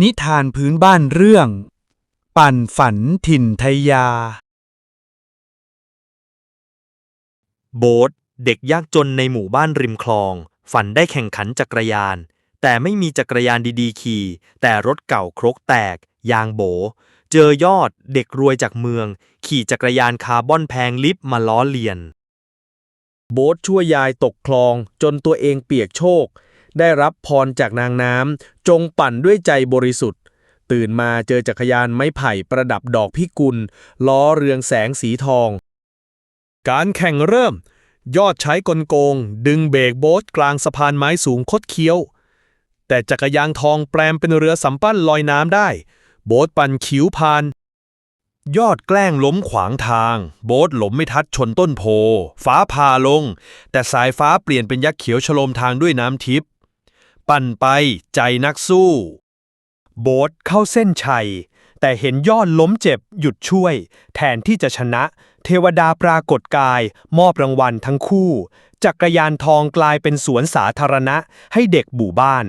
นิทานพื้นบ้านเรื่อง ปั่นฝันถิ่นไทยา โบ๊ทเด็กยากจนในหมู่บ้านริมคลอง ฝันได้แข่งขันจักรยาน แต่ไม่มีจักรยานดีๆขี่ แต่รถเก่าครกแตก ยางโบ เจอยอดเด็กรวยจากเมือง ขี่จักรยานคาร์บอนแพงลิฟต์มาล้อเลียน โบ๊ทช่วยยายตกคลองจนตัวเองเปียกโชก ได้รับพรจากนางน้ำจงปั่นด้วยใจบริสุทธิ์ ตื่นมาเจอจักรยานไม้ไผ่ประดับดอกพิกุล ล้อเรืองแสงสีทอง การแข่งเริ่ม ยอดใช้กลโกง ดึงเบรกโบ๊ทกลางสะพานไม้สูงคดเคี้ยว แต่จักรยานทองแปลงเป็นเรือสำปั้นลอยน้ำได้ โบ๊ทปั่นคิ้วพานยอดแกล้งล้มขวางทาง โบ๊ทหลมไม่ทัดชนต้นโพ ฟ้าผ่าลง แต่สายฟ้าเปลี่ยนเป็นยักษ์เขียวชโลมทางด้วยน้ำทิพย์ ปั่นไปใจนักสู้ โบ๊ทเข้าเส้นชัย แต่เห็นยอดล้มเจ็บหยุดช่วย แทนที่จะชนะ เทวดาปรากฏกาย มอบรางวัลทั้งคู่ จักรยานทองกลายเป็นสวนสาธารณะให้เด็กบู่บ้าน